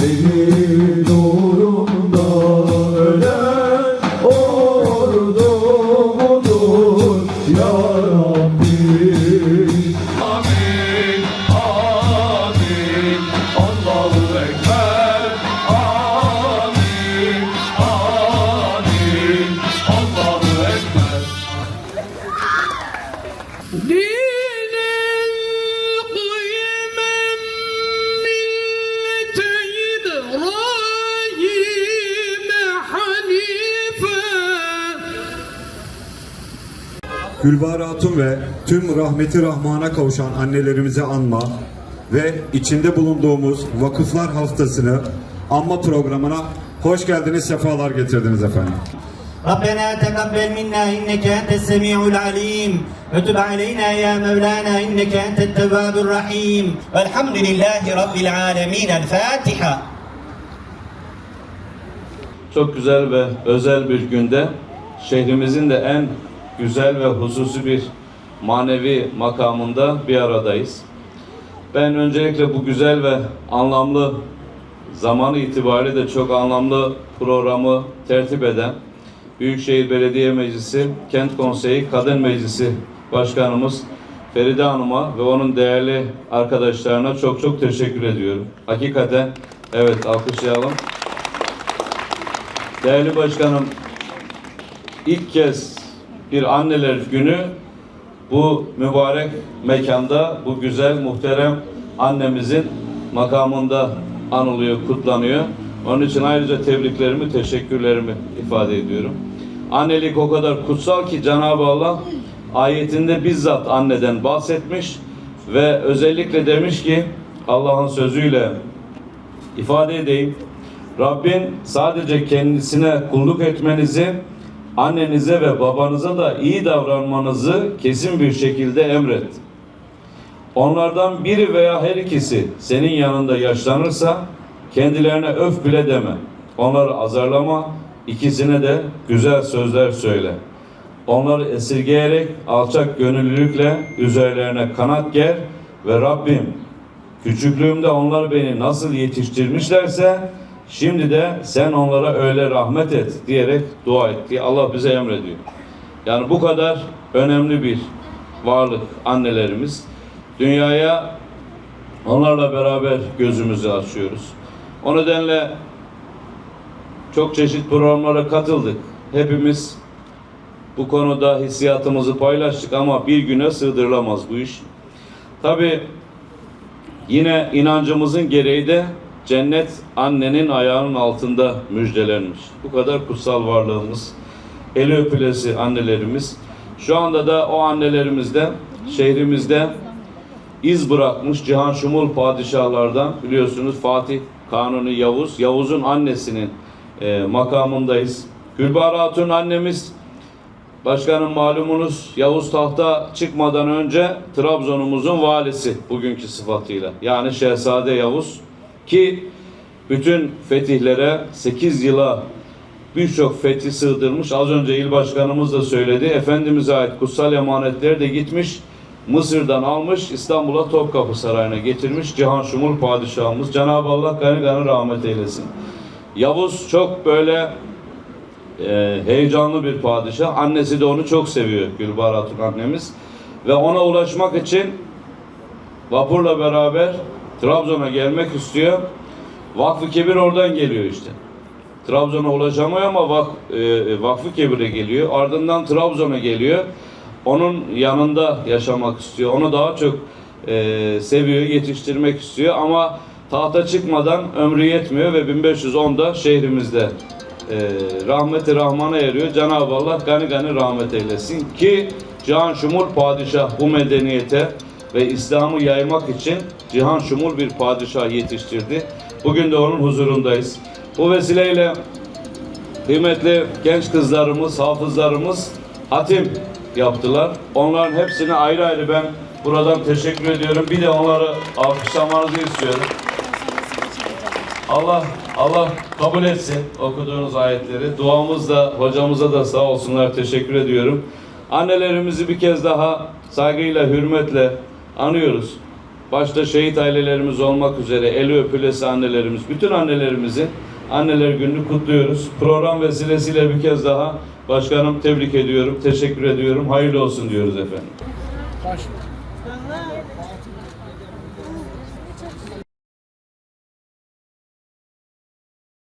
Senin uğrunda ölen ordumudur Ya Gülbahar Hatun ve tüm rahmeti rahmana kavuşan annelerimizi anma ve içinde bulunduğumuz Vakıflar Haftası'nı anma programına hoş geldiniz, sefalar getirdiniz efendim. ربنا تقبل منا إنك أنت السميع العليم وتب علينا يا مولانا إنك أنت التواب الرحيم والحمد لله رب العالمين الفاتحة Çok güzel ve özel bir günde şehrimizin de en güzel ve hususi bir manevi makamında bir aradayız. Ben öncelikle bu güzel ve anlamlı zamanı itibariyle de çok anlamlı programı tertip eden Büyükşehir Belediye Meclisi Kent Konseyi Kadın Meclisi Başkanımız Feride Hanım'a ve onun değerli arkadaşlarına çok çok teşekkür ediyorum. Hakikaten evet alkışlayalım. Değerli başkanım, ilk kez bir anneler günü bu mübarek mekanda bu güzel muhterem annemizin makamında anılıyor, kutlanıyor. Onun için ayrıca tebriklerimi, teşekkürlerimi ifade ediyorum. Annelik o kadar kutsal ki Cenab-ı Allah ayetinde bizzat anneden bahsetmiş ve özellikle demiş ki Allah'ın sözüyle ifade edeyim. Rabbin sadece kendisine kulluk etmenizi, annenize ve babanıza da iyi davranmanızı kesin bir şekilde emret. Onlardan biri veya her ikisi senin yanında yaşlanırsa kendilerine öf bile deme. Onları azarlama, ikisine de güzel sözler söyle. Onları esirgeyerek alçak gönüllülükle üzerlerine kanat ger ve Rabbim Küçüklüğümde onlar beni nasıl yetiştirmişlerse şimdi de sen onlara öyle rahmet et diyerek dua etti. Allah bize emrediyor. Yani bu kadar önemli bir varlık annelerimiz. Dünyaya onlarla beraber gözümüzü açıyoruz. O nedenle çok çeşit programlara katıldık. Hepimiz bu konuda hissiyatımızı paylaştık ama bir güne sığdırılamaz bu iş. Tabii Yine inancımızın gereği de cennet annenin ayağının altında müjdelenmiş. Bu kadar kutsal varlığımız, eli öpülesi annelerimiz. Şu anda da o annelerimiz de şehrimizde iz bırakmış Cihan Şumul padişahlardan biliyorsunuz Fatih Kanuni Yavuz. Yavuz'un annesinin e, makamındayız. Gülbahar Hatun annemiz Başkanım malumunuz Yavuz tahta çıkmadan önce Trabzon'umuzun valisi bugünkü sıfatıyla. Yani Şehzade Yavuz ki bütün fetihlere 8 yıla birçok fethi sığdırmış. Az önce il başkanımız da söyledi. Efendimiz'e ait kutsal emanetleri de gitmiş. Mısır'dan almış İstanbul'a Topkapı Sarayı'na getirmiş Cihan Şumul padişahımız. Cenab-ı Allah gani gani rahmet eylesin. Yavuz çok böyle e, heyecanlı bir padişah. Annesi de onu çok seviyor Gülbahar Hatun annemiz. Ve ona ulaşmak için vapurla beraber Trabzon'a gelmek istiyor. Vakfı Kebir oradan geliyor işte. Trabzon'a ulaşamıyor ama vak, e, Vakfı Kebir'e geliyor. Ardından Trabzon'a geliyor. Onun yanında yaşamak istiyor. Onu daha çok e, seviyor, yetiştirmek istiyor ama tahta çıkmadan ömrü yetmiyor ve 1510'da şehrimizde e, rahmeti rahmana eriyor. Cenab-ı Allah gani gani rahmet eylesin ki Cihan Şumul padişah bu medeniyete ve İslam'ı yaymak için Cihan Şumul bir padişah yetiştirdi. Bugün de onun huzurundayız. Bu vesileyle kıymetli genç kızlarımız, hafızlarımız hatim yaptılar. Onların hepsine ayrı ayrı ben buradan teşekkür ediyorum. Bir de onları alkışlamanızı istiyorum. Allah Allah kabul etsin okuduğunuz ayetleri. Duamız da hocamıza da sağ olsunlar teşekkür ediyorum. Annelerimizi bir kez daha saygıyla, hürmetle anıyoruz. başta şehit ailelerimiz olmak üzere eli öpülesi annelerimiz, bütün annelerimizin anneler gününü kutluyoruz. Program vesilesiyle bir kez daha başkanım tebrik ediyorum, teşekkür ediyorum. Hayırlı olsun diyoruz efendim.